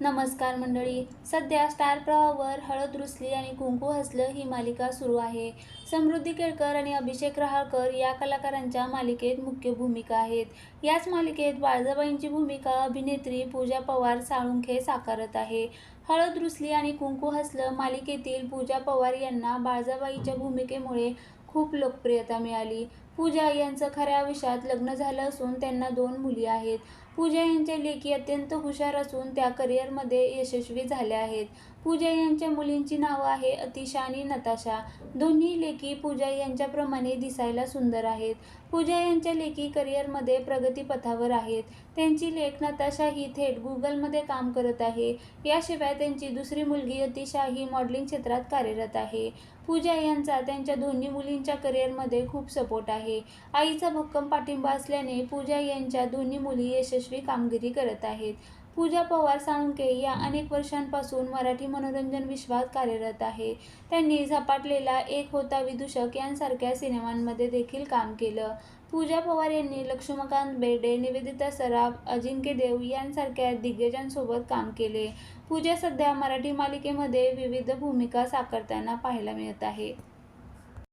नमस्कार मंडळी. सध्या स्टार प्रवाहावर हळद रुसली आणि कुंकू हसलं ही मालिका सुरू आहे. समृद्धी केळकर आणि अभिषेक रहाळकर या कलाकारांच्या मालिकेत मुख्य भूमिका आहेत. याच मालिकेत बाळजाबाईंची भूमिका अभिनेत्री पूजा पवार साळुंखे साकारत आहे. हळद रुसली आणि कुंकू हसलं मालिकेतील पूजा पवार यांना बाळजाबाईच्या भूमिकेमुळे खूप लोकप्रियता मिळाली. पूजा यांचं खऱ्या आयुष्यात लग्न झालं असून त्यांना दोन मुली आहेत. पूजा यांच्या लेखी अत्यंत हुशार असून त्या करिअरमध्ये यशस्वी झाल्या आहेत. पूजा यांच्या मुलींची नावं आहे अतिशा आणि नताशा. दोन्ही लेखी पूजा यांच्याप्रमाणे दिसायला सुंदर आहेत. पूजा यांच्या लेखी करिअरमध्ये प्रगतीपथावर आहेत. त्यांची लेख नताशा ही थेट गुगलमध्ये काम करत आहे. याशिवाय त्यांची दुसरी मुलगी अतिशा ही मॉडेलिंग क्षेत्रात कार्यरत आहे. पूजा यांचा त्यांच्या दोन्ही मुलींच्या करिअरमध्ये खूप सपोर्ट आहे. आहे. आईचा भक्कम पाठिंबा असल्याने पूजा यांच्या दोन्ही मुली यशस्वी कामगिरी करत आहेत. पूजा पवार साळुंके या अनेक वर्षांपासून मराठी मनोरंजन विश्वात कार्यरत आहे. त्यांनी झपाटलेला एक होता विदूषक यांसारख्या सिनेमांमध्ये देखील काम केलं. पूजा पवार यांनी लक्ष्मीकांत बेर्डे निवेदिता सराफ अजिंक्य देव यांसारख्या दिग्गजांसोबत काम केले. पूजा सध्या मराठी मालिकेमध्ये विविध भूमिका साकारताना पाहायला मिळत आहे.